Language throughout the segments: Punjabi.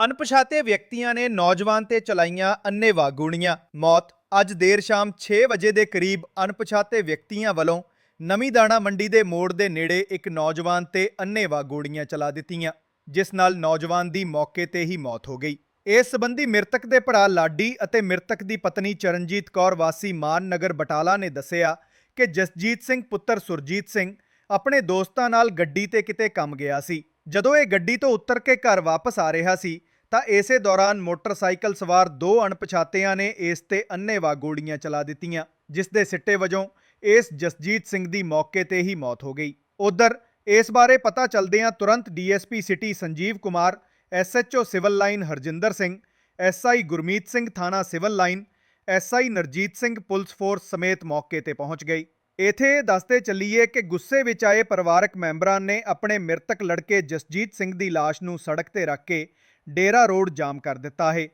ਅਣਪਛਾਤੇ ਵਿਅਕਤੀਆਂ ਨੇ ਨੌਜਵਾਨ ਤੇ ਚਲਾਈਆਂ ਅੰਨ੍ਹੇਵਾਹ ਗੋਲੀਆਂ। ਮੌਤ, ਅੱਜ ਦੇਰ ਸ਼ਾਮ 6 ਵਜੇ ਦੇ ਕਰੀਬ ਅਣਪਛਾਤੇ ਵਿਅਕਤੀਆਂ ਵੱਲੋਂ ਨਵੀਂ ਦਾਣਾ ਮੰਡੀ ਦੇ ਮੋੜ ਦੇ ਨੇੜੇ ਇੱਕ ਨੌਜਵਾਨ ਤੇ ਅੰਨ੍ਹੇਵਾਹ ਗੋਲੀਆਂ ਚਲਾ ਦਿੱਤੀਆਂ, ਜਿਸ ਨਾਲ ਨੌਜਵਾਨ ਦੀ ਮੌਕੇ ਤੇ ਹੀ ਮੌਤ ਹੋ ਗਈ। ਇਸ ਸੰਬੰਧੀ ਮ੍ਰਿਤਕ ਦੇ ਭਰਾ ਲਾਡੀ ਅਤੇ ਮ੍ਰਿਤਕ ਦੀ ਪਤਨੀ ਚਰਨਜੀਤ ਕੌਰ ਵਾਸੀ ਮਾਨ ਨਗਰ ਬਟਾਲਾ ਨੇ ਦੱਸਿਆ ਕਿ ਜਸਜੀਤ ਸਿੰਘ ਪੁੱਤਰ ਸੁਰਜੀਤ ਸਿੰਘ ਆਪਣੇ ਦੋਸਤਾਂ ਨਾਲ ਗੱਡੀ ਤੇ ਕਿਤੇ ਕੰਮ ਗਿਆ ਸੀ। ਜਦੋਂ ਇਹ ਗੱਡੀ ਤੋਂ ਉਤਰ ਕੇ ਘਰ ਵਾਪਸ ਆ ਰਿਹਾ ਸੀ ਤਾਂ ਇਸੇ ਦੌਰਾਨ ਮੋਟਰਸਾਈਕਲ ਸਵਾਰ ਦੋ ਅਣਪਛਾਤਿਆਂ ਨੇ ਇਸ ਤੇ ਅੰਨ੍ਹੇਵਾਹ ਗੋਲੀਆਂ ਚਲਾ ਦਿੱਤੀਆਂ, ਜਿਸ ਦੇ ਸਿੱਟੇ ਵਜੋਂ ਇਸ ਜਸਜੀਤ ਸਿੰਘ ਦੀ ਮੌਕੇ ਤੇ ਹੀ ਮੌਤ ਹੋ ਗਈ। ਉਧਰ, ਇਸ ਬਾਰੇ ਪਤਾ ਚਲਦਿਆਂ ਤੁਰੰਤ DSP city Sanjeev Kumar, SHO civil line Harjinder Singh, SI Gurmeet Singh ਥਾਣਾ civil line, SI Narjeet Singh police force ਸਮੇਤ ਮੌਕੇ ਤੇ ਪਹੁੰਚ ਗਈ। ਇਥੇ ਇਹ ਦੱਸਦੇ ਚੱਲੀਏ ਕਿ ਗੁੱਸੇ ਵਿੱਚ ਆਏ ਪਰਿਵਾਰਕ ਮੈਂਬਰਾਂ ਨੇ ਆਪਣੇ ਮ੍ਰਿਤਕ ਲੜਕੇ ਜਸਜੀਤ ਸਿੰਘ ਦੀ ਲਾਸ਼ ਨੂੰ ਸੜਕ ਤੇ ਰੱਖ ਕੇ ਡੇਰਾ ਰੋਡ ਜਾਮ ਕਰ ਦਿੱਤਾ ਹੈ।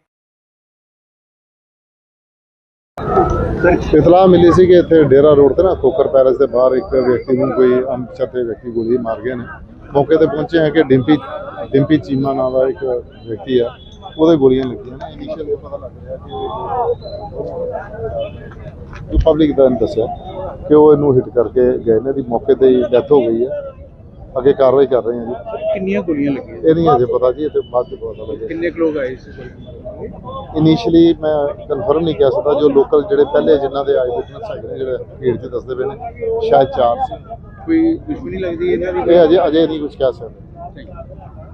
ਇਤਲਾਹ ਮਿਲੀ ਸੀ ਕਿ ਇੱਥੇ ਡੇਰਾ ਰੋਡ ਤੇ ਨਾ ਕੋਕਰ ਪੈਲਸ ਦੇ ਬਾਹਰ ਇੱਕ ਵਿਅਕਤੀ ਨੂੰ ਕੋਈ ਅਣਪਛਾਤੇ ਵਿਅਕਤੀ ਗੋਲੀ ਮਾਰ ਗਏ ਨੇ। ਮੌਕੇ ਤੇ ਪਹੁੰਚੇ ਹਾਂ ਕਿ ਡਿੰਪੀ ਡਿੰਪੀ ਚੀਮਾ ਨਾਂ ਦਾ ਇੱਕ ਵਿਅਕਤੀ ਆ, ਉਹਦੇ ਗੋਲੀਆਂ ਲੱਗੀਆਂ ਨੇ। ਇਨੀਸ਼ੀਅਲ ਇਹ ਪਤਾ ਲੱਗ ਰਿਹਾ ਕਿ ਪਬਲਿਕ ਦਾ ਦੱਸਿਆ ਕਿ ਉਹ ਇਹਨੂੰ ਹਿੱਟ ਕਰਕੇ ਗਏ ਨੇ ਦੀ ਮੌਕੇ ਤੇ ਹੀ ਡੈਥ ਹੋ ਗਈ ਹੈ। ਅੱਗੇ ਕਾਰਵਾਈ ਕਰ ਰਹੇ ਹਾਂ ਜੀ। ਕਿੰਨੀਆਂ ਗੋਲੀਆਂ ਲੱਗੀਆਂ? ਇਹ ਨਹੀਂ ਅਜੇ ਪਤਾ ਜੀ ਇਹ ਤੇ ਬਾਅਦ ਚ ਪਤਾ ਲੱਗੇਗਾ। ਕਿੰਨੇ ਕੁ ਲੋਕ ਆਏ ਸੀ ਇਨੀਸ਼ੀਅਲੀ ਮੈਂ ਕਨਫਰਮ ਨਹੀਂ ਕਹਿ ਸਕਦਾ ਜੋ ਲੋਕਲ ਜਿਹੜੇ ਪਹਿਲੇ ਜਿਨ੍ਹਾਂ ਦੇ ਆਈ ਵਿਟਨੈਸ ਹੈਗੇ ਨੇ ਜਿਹੜੇ ਭੀੜ 'ਚ ਦੱਸਦੇ ਪਏ ਨੇ ਸ਼ਾਇਦ ਚਾਰ ਸੀ। ਕੋਈ ਦੁਸ਼ਮਣੀ ਲੱਗਦੀ ਇਹਨਾਂ ਦੀ? ਇਹ ਅਜੇ ਅਜੇ ਨਹੀਂ ਕੁਝ ਕਹਿ ਸਕਦੇ। Thank you.